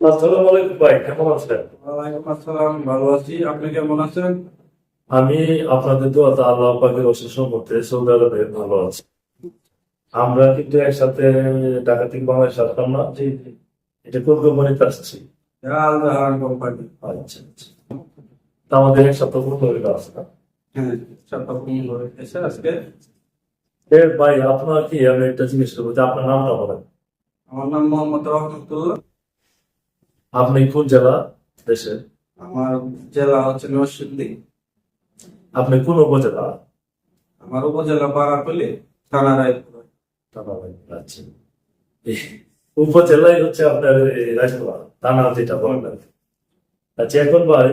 আসসালামু আলাইকুম ভাই কেমন আছেন? ওয়ালাইকুম আসসালাম ভালো আছি। আপনি কেমন আছেন? আমি আপনাদের দোয়াতে আল্লাহ পাকের অশেষ সৌদি আরবে ভালো আছি। আমরা কিন্তু একসাথে ঢাকা থেকে বাংলাদেশ আসলাম না এটা কোন কোম্পানিতে আসছি? আল জাহান কোম্পানি। আচ্ছা আচ্ছা। আমাদের এক সপ্তাহ পূর্ণ হয়ে হ্যাঁ সপ্তাহ আজকে। এ ভাই আপনার কি আমি একটা জিজ্ঞেস করব যে আপনার নামটা বলেন। আমার নাম মোহাম্মদ রহমতুল্লাহ আপনি কোন জেলা দেশে আমার জেলা হচ্ছে নরসিংদী। আপনি কোন উপজেলা? আমার উপজেলা পাড়াপল্লি থানা রায়পুর। টাকা ভাই আচ্ছা। উপজেলাই হচ্ছে আপনার এই রাজপুরা থানা যেটা বলেন আচ্ছা এখন ভাই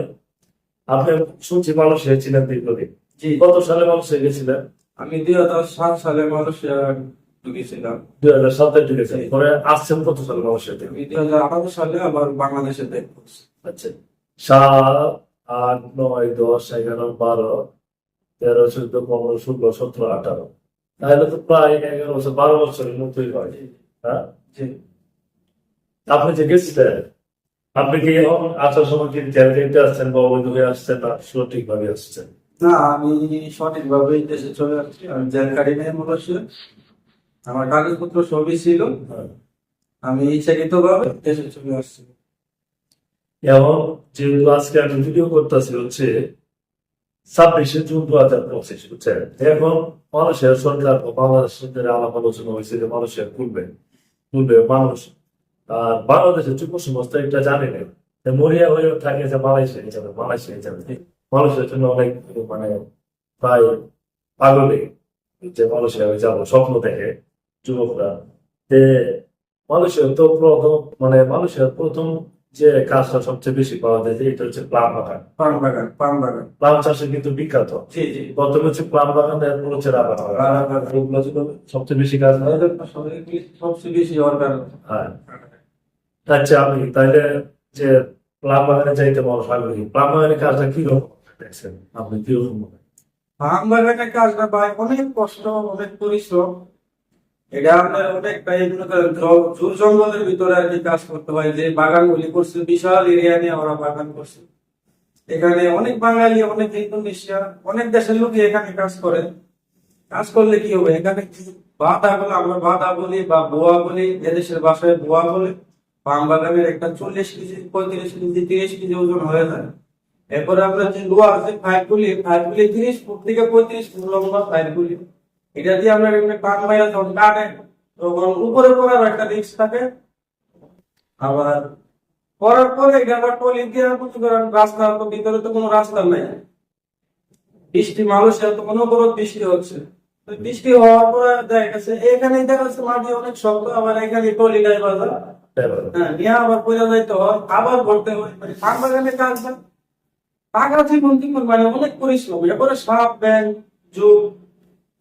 আপনি শুনছি মানুষ হয়েছিলেন দীর্ঘদিন। কত সালে মানুষ হয়ে গেছিলেন? আমি দুই হাজার সাত সালে মালয়েশিয়া ঢুকেছিলাম। দুই হাজার সাতে ঢুকেছেন। পরে আসছেন কত সালে মানুষ দুই হাজার আঠারো সালে আবার বাংলাদেশে দেখব আচ্ছা। সাত আট নয় দশ এগারো বারো তেরো চোদ্দ পনেরো ষোলো সতেরো আঠারো। তাহলে তো প্রায় এগারো বছর বারো বছরের মতোই হয়। হ্যাঁ? আপনি যে গেছিলেন আপনি কি এখন আসার সময় কি জেল গেটে আসছেন বা অবৈধ হয়ে আসছেন না সঠিক ভাবে আসছেন? না আমি সঠিকভাবে দেশে চলে আসছি। জেল আমার কাগজপত্র সবই ছিল। হ্যাঁ। আমি ইচ্ছাকৃত ভাবে দেশে চলে আসছি। এবং যেহেতু আজকে আমি ভিডিও করতেছি হচ্ছে ছাব্বিশে জুন দু হাজার পঁচিশ বুঝছেন? এখন মানুষের সরকার বাংলাদেশ সরকারের আলাপ আলোচনা মানুষের খুলবে খুলবে মানুষ আর বাংলাদেশের যুব সংস্থা এটা জানে না মরিয়া হয়ে থাকে যে মালয়েশিয়া যাবে মালয়েশিয়া যাবে। মানুষের জন্য অনেক মানে প্রায় পাগলে যে মালয়েশিয়া যাব স্বপ্ন দেখে। যুবকরা। যে মানুষের তো প্রথম মানে মানুষের প্রথম যে কাজটা সবচেয়ে বেশি পাওয়া যায় যে এটা হচ্ছে প্লাম বাগান। পান বাগান পান বাগান। প্লাম চাষে কিন্তু বিখ্যাত। প্রথমে হচ্ছে প্লাম বাগান এরপর হচ্ছে রাবার বাগান। এগুলো সবচেয়ে বেশি কাজ। সবচেয়ে বেশি অর্ডার হ্যাঁ। আচ্ছা আমি তাইলে যে প্লাম বাগানে যাইতে মানুষ আগ্রহী প্লাম বাগানের কাজটা কীরকম দেখছেন আপনি মনে হয়? পান বাগানের কাজটা ভাই অনেক কষ্ট অনেক পরিশ্রম। এটা আপনার ভিতরে আর কি করছে বিশাল এরিয়া নিয়ে ওরা বাগান করছে। এখানে অনেক বাঙালি, অনেক দেশের লোক এখানে কাজ করে। কাজ করলে কি হবে? এখানে বাধা বলে, আমরা বাধা বলি বা বোয়া বলি, এদেশের ভাষায় বোয়া বলে পাম বাগানের একটা চল্লিশ কেজি, পঁয়ত্রিশ কেজি, তিরিশ কেজি ওজন হয়ে যায়। এরপরে আমরা যে লোহা আছে পাইপ গুলি পাইপ গুলি তিরিশ ফুট থেকে পঁয়ত্রিশ ফুট লম্বা পাইপ গুলি। এটা দিয়ে আমরা এখানে পান মাইরা যখন কাটে তখন উপরে পড়ার একটা রিস্ক থাকে। আবার করার পরে এটা আবার টলি দিয়ে মনে করেন রাস্তা তো ভিতরে তো কোনো রাস্তা নাই। বৃষ্টি মানুষের তো কোনো বড় বৃষ্টি হচ্ছে। বৃষ্টি হওয়ার পরে দেখা গেছে এখানে দেখা যাচ্ছে মাটি অনেক শক্ত আবার এখানে টলি গায়ে ড্রাইভার। হ্যাঁ নিয়ে আবার পয়সা যাইতে হয় আবার ভরতে হয়। মানে পান বাগানের কাজটা টাকা জীবন জীবন মানে অনেক পরিশ্রম। এরপরে সাপ ব্যাং যুগ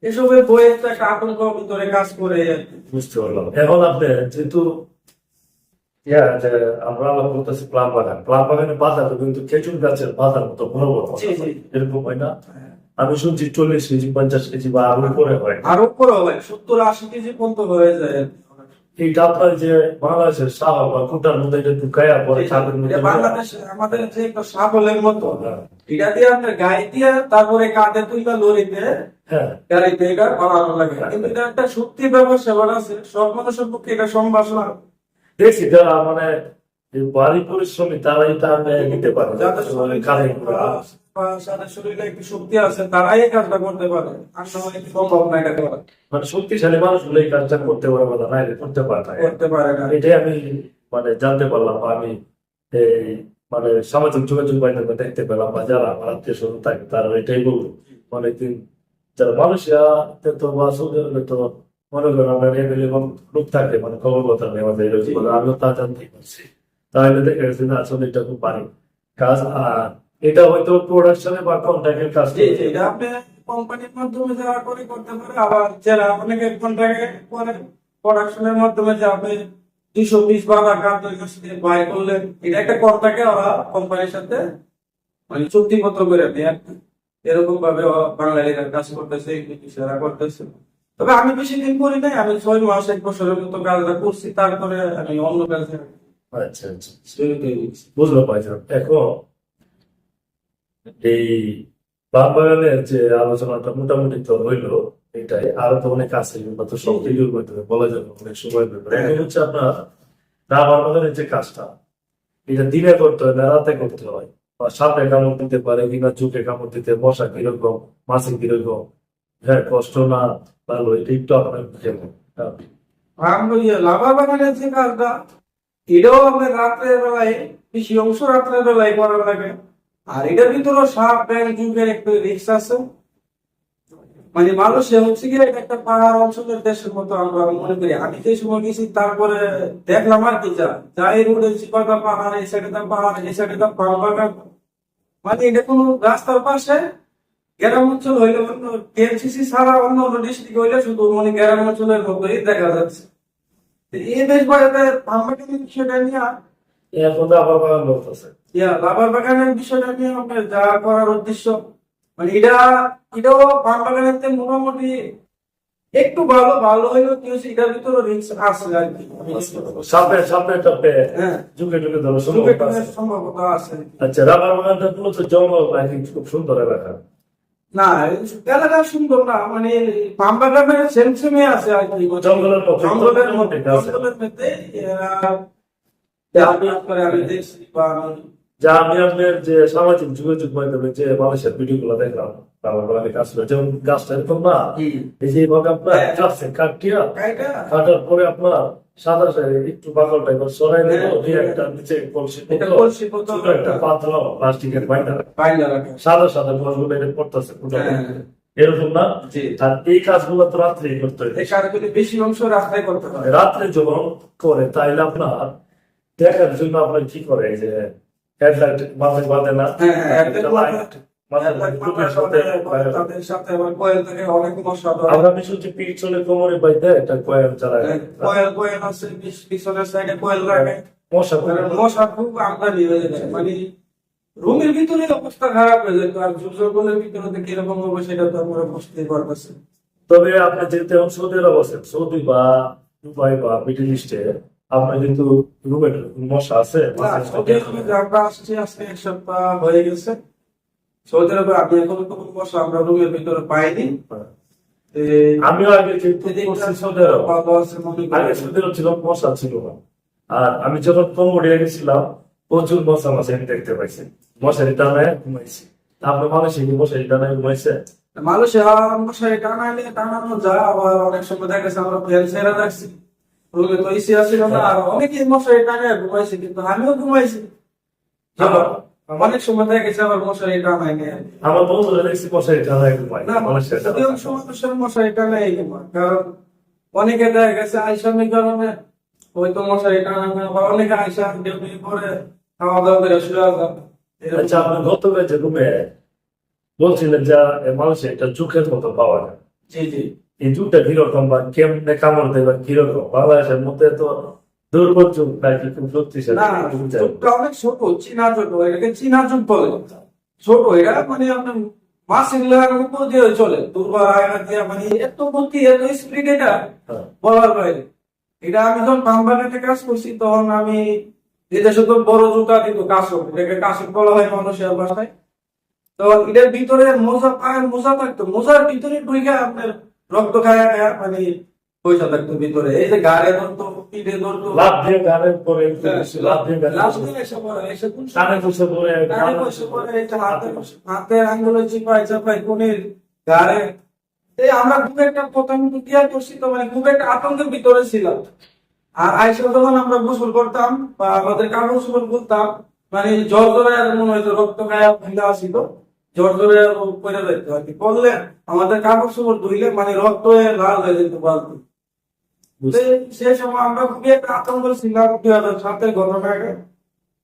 এসবের বইয়ের তো একটা আতঙ্ক ভিতরে কাজ করে। বুঝতে পারলাম। এখন আপনি যেহেতু আমরা আলাপ করতেছি প্লাম বাগান। প্লাম বাগানের বাজার কিন্তু খেজুর গাছের বাজার মতো বড় বড় জি, জি। এরকম হয় না? আমি শুনছি চল্লিশ কেজি পঞ্চাশ কেজি বা আরও উপরে হয়। আরও করে হয় সত্তর আশি কেজি পর্যন্ত হয়ে যায়। আর কি। যে বাংলাদেশের সাহা বা কুটার মধ্যে এটা ঢুকাইয়া পরে ছাদের মধ্যে এটা আমাদের যে একটা সাফলের মতো। এটা দিয়ে আপনার গায়ে দিয়ে তারপরে কাঁধে তুইলা লরিতে হ্যাঁ। গাড়িতে এটা বানানো লাগে। কিন্তু এটা একটা সত্যি ব্যবসা আছে। সব মানুষের পক্ষে এটা সম্ভব না। দেখছি যারা মানে বাড়ি পরিশ্রমী তারাই এটা নিতে পারে। কাজে যাদের শরীরে একটু শক্তি আছে তারাই এই কাজটা করতে পারে। আর সবাই সম্ভব না এটা করা। মানে শক্তিশালী মানুষগুলো এই কাজটা করতে পারে বলে না করতে পারে না করতে পারে না। এটাই আমি মানে জানতে পারলাম বা আমি এই মানে সামাজিক যোগাযোগ মাধ্যমে দেখতে পেলাম বা যারা আমার আত্মীয় স্বজন থাকে তারা এটাই বলব অনেকদিন যারা মালয়েশিয়াতে তো বা সৌদি তো মনে করেন আমরা এভেলেবল লোক থাকে মানে খবর কথা নেই আমাদের আমিও তা জানতেই পারছি। তাহলে দেখে গেছি না আসলে এটা খুব পারি কাজ আর এটা হয়তো প্রোডাকশনে বা কন্ট্যাক্টের কাজ এটা আপনি কোম্পানির মাধ্যমে যারা করে করতে পারে আবার যারা অনেকে কন্ট্রাক্টে করে প্রোডাকশনের মাধ্যমে যে আপনি দুইশো বিশ কাছ থেকে বাই করলেন এটা একটা কন্ট্রাক্টে ওরা কোম্পানির সাথে মানে চুক্তিপত্র করে দেয়। এরকম ভাবে বাঙালিরা কাজ করতেছে ইংলিশরা করতেছে তবে আমি বেশি দিন করি নাই আমি ছয় মাস এক বছরের মতো কাজটা করছি তারপরে আমি অন্য কাজে আচ্ছা আচ্ছা তৈরি তৈরি করছি। এই বাগানের যে আলোচনাটা মোটামুটি তো হইল এটাই। আরও তো অনেক আছে তো সব করতে হবে, বলা যাবে অনেক সময় ব্যাপার। এখন হচ্ছে আপনার না বাগানের যে কাজটা এটা দিনে করতে হয় না রাতে করতে হয়? বা সাপে কামড় দিতে পারে কিংবা চুকে কামড় দিতে মশা কীরকম মাছে কীরকম হ্যাঁ কষ্ট না ভালো এটা একটু আপনার হ্যাঁ। বাগানের যে কাজটা এটাও আপনার রাত্রের বেলায় বেশি অংশ রাত্রের বেলায় করা লাগে। আর এটার ভিতরে সাপ ব্যাং যুগের একটু রিক্স আছে। মানে মানুষে হচ্ছে কি একটা পাহাড় অঞ্চলের দেশের মতো আমরা মনে করি। আমি যে সময় গেছি, তারপরে দেখলাম আর কি, যা যাই রোডে চিপাটা পাহাড়, এই সাইডে দাম পাহাড়, এই সাইডে দাম পাহাড় মানে এটা কোনো রাস্তার পাশে গ্রাম অঞ্চল হইলে টিএমসিসি ছাড়া অন্য অন্য ডিস্ট্রিক্ট হইলে শুধু মানে গ্রাম অঞ্চলের মতোই দেখা যাচ্ছে। এই দেশ বাড়িতে আমাদের বিষয়টা নিয়ে এখন আবার বাগান বলতেছে ইয়া রাবার বাগানের বিষয়টা নিয়ে আপনার যা করার উদ্দেশ্য মানে এটা এটাও পান বাগানের মোটামুটি একটু ভালো ভালো হইলেও কি এটার ভিতরে রিস্ক আছে আর কি। সাপে সাপে টাপে হ্যাঁ। ঝুঁকে ঝুঁকে ধরো সুযোগের সম্ভব আছে। সম্ভাবনা আছে আচ্ছা রাবার বাগানটা মূলত জঙ্গল খুব সুন্দর এলাকা? না এলাকা সুন্দর না মানে পান বাগানের সেমসেমে আছে আর কি। জঙ্গলের জঙ্গলের মধ্যে জঙ্গলের মধ্যে যা আমি আপনার যে সামাজিক যোগাযোগ মাধ্যমে যে মানুষের ভিডিও গুলো দেখলাম কাজ করে। যেমন গাছটা এরকম না? এই যে এইভাবে আপনার হ্যাঁ। কাটছেন কাটিয়া কাটার পরে আপনার সাদা একটু সরাই হ্যাঁ। দিয়ে একটা নিচে কলসি কলসি একটা পাত্র প্লাস্টিকের বাইন্ডার। সাদা সাদা এটা পড়তেছে হ্যাঁ। এরকম না? আর এই কাজগুলো তো রাত্রেই করতে হয়। এই কাজগুলি বেশি অংশ করতে হয়। রাত্রে যখন করে তাইলে আপনার দেখার জন্য আপনার কি করে? যে হেডলাইট মাথায় বাঁধে না? হ্যাঁ, হ্যাঁ, আবার কোয়েল থেকে অনেক মশা আমরা আমি পিছনে কোমরে বাইতে একটা কয়েল চালায়। হ্যাঁ, কোয়েল কোয়েল আছে পিছনের সাইডে কোয়েল রাখে। মশা মানে মশা খুব আমদানি হয়ে মানে রুমের ভিতরে অবস্থা খারাপ হয়ে যেত আর জঙ্গলের ভিতরে তো কীরকম হবে সেটা তো আমরা বুঝতেই পারতেছি তবে আপনি যেতে হন সৌদি আরব আছেন। সৌদি বা দুবাই বা মিডল ইস্টে আপনার কিন্তু মশা আছে? না, সৌদি আরবে যে আমরা আসছি আজকে এক সপ্তাহ হয়ে গেছে। সৌদি আরবে আমি এখন কোনো মশা আমরা রুমের ভিতরে পাইনি। আমিও আগে সৌদি আরব। আগে সৌদি ছিল মশা ছিল আর আমি যখন কম্বোডিয়া গেছিলাম প্রচুর মশা আমি দেখতে পাইছি। মশারি টানায় ঘুমাইছি। আপনার মানুষে কি মশারি টানায় ঘুমাইছে? মানুষে মশারি টানাইলে টানানো যায় আবার অনেক সময় দেখা গেছে আমরা ফ্যান ছেড়ে রাখছি। রুমে তো এসি আসছিল না আর অনেকেই মশারি টানায় ঘুমাইছে কিন্তু আমিও ঘুমাইছি। অনেক সময় দেখা গেছে আবার মশারি টানাই নেই আমার বন্ধুরা দেখছি মশারি টানায় ঘুমায়। না মানুষের মশারি টানাই ঘুমায় কারণ অনেকে দেখা গেছে আইসামির কারণে হয়তো মশারি না বা অনেকে আইসা ডিউটি করে খাওয়া দাওয়া করে শুয়ে আচ্ছা আপনার গতকাল যে রুমে বলছিলেন যে মানুষের একটা চোখের মতো পাওয়া যায়। জি জি। এই যুগটা কীরকম বা কেমনে কামড় দেবে কীরকম বাংলাদেশের মধ্যে তো দুর্বল যুগ নাকি খুব শক্তিশালী? না বুঝতে অনেক ছোট চীনা চোখ এটাকে চীনা চোখ বলে। ছোট এটা মানে আপনার মাসিক লেখার উপর দিয়ে চলে আয়না দিয়ে মানে এত গতি এত স্পিড এটা হ্যাঁ। বলার বাইরে। এটা আমি যখন বাংলাদেশে কাজ করছি তখন আমি এদেশে তো বড় জুতা দিত কাশক এটাকে কাশক বলা হয় মানুষের ভাষায়। তো এটার ভিতরে মোজা পায়ের মোজা থাকতো মোজার ভিতরে ঢুকে আপনার রক্ত খায়া খায়া মানে পয়সা থাকতো ভিতরে। এই যে গাড়ে ধরতো পিঠে ধরতো। লাভ দিয়ে গানের পরে লাভ দিয়ে লাস্ট পরে। দিন এসে পড়ে, এসে কোন কানে বসে পরে গাড়ি বসে হাতে হাতের আঙ্গুলে চাপাই কোনের গাড়ে। এই আমরা খুব একটা প্রথম ক্লিয়ার করছি তো মানে খুব একটা আতঙ্কের ভিতরে ছিলাম। আর আইসা যখন আমরা গোসল করতাম বা আমাদের কাপড় চোপড় করতাম মানে জ্বর জ্বরে মনে হয়তো রক্ত গায়ে ফেলে আসিত জ্বর জ্বরে পড়ে যেত আর কি করলে? আমাদের কাপড় চোপড় ধুইলে মানে রক্ত লাল হয়ে যেত বুঝতে- সে সময় আমরা খুবই একটা আতঙ্ক ছিলাম দুই হাজার সাতের ঘটনাকে।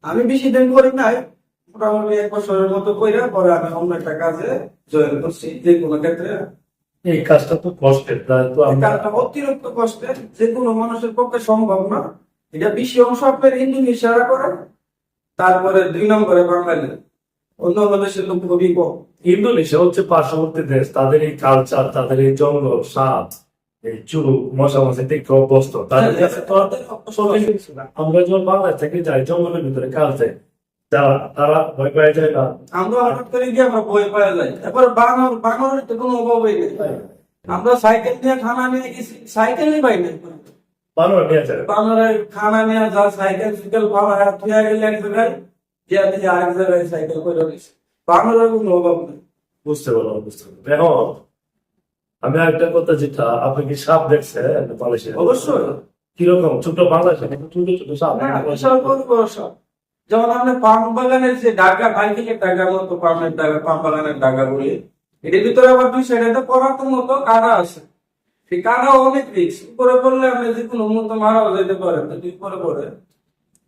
আমি বেশি দিন করি নাই মোটামুটি এক বছরের মতো করে পরে আমি অন্য একটা কাজে জয়েন করছি যে কোনো ক্ষেত্রে। এই কাজটা তো কষ্টের তো কাজটা অতিরিক্ত কষ্টের যে কোনো মানুষের পক্ষে সম্ভব না। এটা বেশি অংশ আপনার ইন্দোনেশিয়ারা করে তারপরে দুই নম্বরে বাঙালি অন্য অন্য দেশের লোক খুবই কম। ইন্দোনেশিয়া হচ্ছে পার্শ্ববর্তী দেশ। তাদের এই কালচার তাদের এই জঙ্গল সাপ এই চুল মশা মশা দেখতে অভ্যস্ত। তাদের কাছে তো আর চলে গেছে না। আমরা যখন বাংলাদেশ থেকে যাই জঙ্গলের ভিতরে কাজে যারা তারা ভয় পেয়ে যায় না। আমরা হঠাৎ করে গিয়ে আমরা বই পাওয়া যায়। তারপর বাংলার তো কোনো অভাবই নেই আমরা সাইকেল নিয়ে খানা নিয়ে গেছি। সাইকেলই পাই নিয়ে যায়। বাংলার খানা নিয়ে যা সাইকেল সাইকেল পাওয়া হয় তুই গেলে এক জায়গায় গিয়া দিয়ে আরেক জায়গায় সাইকেল করে গেছি বাংলার কোনো অভাব নেই। বুঝতে পারলাম বুঝতে পারলাম। এখন আমি কথা যেটা আপনি কি সাপ দেখছেন অবশ্যই। কীরকম? ছোট বাংলাদেশে ছোট ছোট সাপ। বিশাল বড় বড় সব। যেমন আমরা পাম বাগানের যে ডাকার মতো পামের পাম বাগানের ডাকা বলি এটার ভিতরে আবার দুই সাইডে পড়ার মতো কারা আছে। সেই কারা অনেক রিক্স উপরে পড়লে আপনি যে কোনো মতো মারাও যেতে পারে যদি উপরে পড়ে।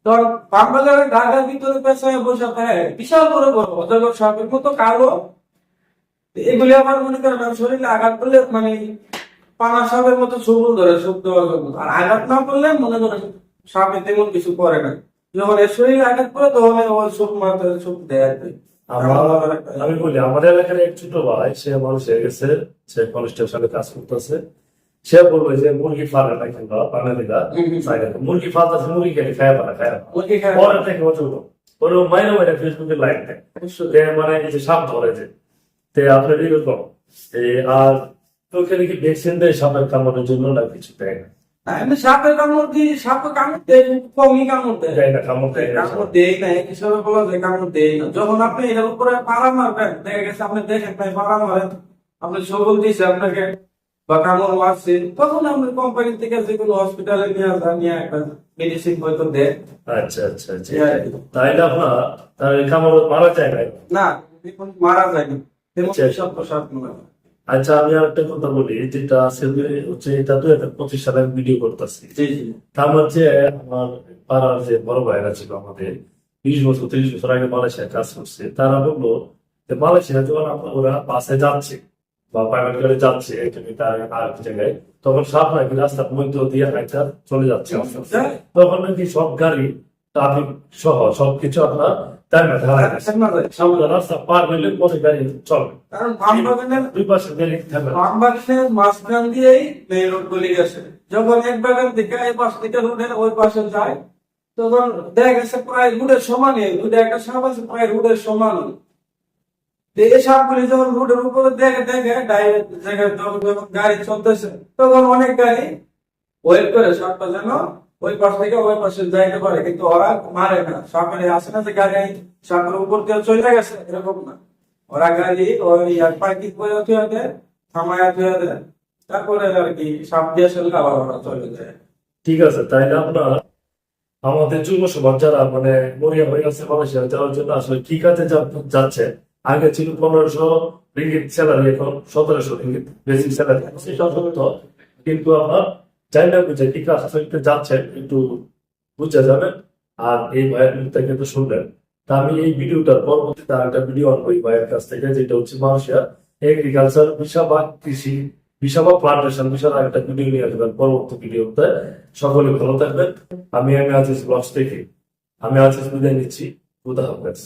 ডাকার ভিতরে পেছায় বসে থাকে বিশাল বড় বড় মতো কালো। এগুলি আবার মনে করেন আমার শরীরে আঘাত করলে মানে পানা সাপের মতো সবুজ ধরে সব দেওয়ার জন্য আর আঘাত না করলে মনে করেন সাপে তেমন কিছু করে না। যখন এর শরীরে আঘাত করে তখন ও সব মাথায় সব দেয় আর আমি বলি আমাদের এলাকার এক ছোট ভাই সে মানুষ হয়ে গেছে সে কনস্ট্রাকশনে কাজ করতেছে। সে বলবে যে মুরগি ফালে না কিংবা বাঙালিরা হুম, হুম। চাই না। মুরগি ফালতেছে মুরগি খেলে খায় পারে খায় খায়। পরে থেকে অচল ওর মাইনে মাইনে ফেসবুকে অবশ্যই। তে মানে যে সাপ ধরে যে তে আপনার এরকম আর ওখানে কি ভ্যাকসিন দেয় সাপের কামড়ের জন্য না কিছু দেয় না? সাপের কামড় দিয়ে সাপে কামড় দেয় কমই কামড় দেয়? না কামড় দেয় কামড় দেয় না হিসাবে বলা যায় কামড় দেয় না। যখন আপনি এর উপরে পাড়া মারবেন দেখা গেছে আপনি দেখেন পাড়া মারেন। আপনি সবল দিয়েছে আপনাকে বা কামড় মারছে তখন আপনি কোম্পানি থেকে যে কোনো হসপিটালে নিয়ে আসা নিয়ে একটা মেডিসিন হয়তো দেয় আচ্ছা আচ্ছা আচ্ছা। তাইলে আপনার তার কামড় মারা যায় না? না মারা যায়নি তেমন আচ্ছা। নয়। আচ্ছা আমি আর একটা কথা বলি যেটা সেলফি হচ্ছে এটা তো একটা পঁচিশ সালে ভিডিও করতেছি। জি জি। তার মধ্যে আমার পাড়ার যে বড় ভাইরা ছিল আমাদের বিশ বছর ত্রিশ বছর আগে মালয়েশিয়ায় কাজ করছে তারা বলল যে মালয়েশিয়া যখন ওরা বাসে যাচ্ছে বা প্রাইভেট গাড়ি যাচ্ছে তার আর জায়গায় তখন সাপ নাকি রাস্তার মধ্যে দিয়ে হাইটা চলে যাচ্ছে আস্তে। তখন নাকি সব গাড়ি ট্রাফিক সহ সবকিছু আপনার রাস্তা পার হইলে পথে গাড়ি চলবে কারণ দুই পাশে গাড়ি থাকবে। না। মাঝখান দিয়েই রোড গলি গেছে। যখন এক বাগান থেকে এই পাশ থেকে রোডের ওই পাশে যায় তখন দেখা গেছে প্রায় সমানই রোডে একটা সাপ আছে প্রায় রোডের সমান। যখন রোডের দেখে দেখে গাড়ি চলতেছে, তখন অনেক গাড়ি ওয়েট করে সাপটা যেন ওই পাশ থেকে ওই পাশে যাইতে পারে। কিন্তু ওরা মারে না। সাপের আসে না যে গাড়ি, সাপের উপর দিয়ে চলে গেছে, এরকম না। ওরা গাড়ি ওই পার্কিং করে দেয়, থামায় তারপরে আর কি সাপ দিয়ে আবার ওরা চলে যায়। ঠিক আছে, তাইলে আপনার আমাদের যুব সমাজ যারা মানে মরিয়া হয়ে গেছে মালয়েশিয়া যাওয়ার জন্য আসলে কি কাজে যা- যাচ্ছে? আগে ছিল পনেরোশো রিঙ্গিত স্যালারি, এখন সতেরোশো রিঙ্গিত বেসিক স্যালারি। সেটা সত্য কিন্তু আপনার চাই না বুঝে, কি কাজ আসলে যাচ্ছেন, একটু বুঝে যাবেন আর এই ভাইয়ের মুখ থেকে শুনলেন। তা আমি এই ভিডিওটার পরবর্তীতে আর একটা ভিডিও অন করি ভাইয়ের কাছ থেকে, যেটা হচ্ছে মালয়েশিয়া এগ্রিকালচার বিষা বা কৃষি বিষা বা প্লান্টেশন বিষয় একটা ভিডিও নিয়ে আসবেন পরবর্তী ভিডিওতে। সকলে ভালো থাকবেন। আমি আমি আজিজ ব্লগস থেকে আমি আজিজ বিদায় নিচ্ছি। হাফেজ।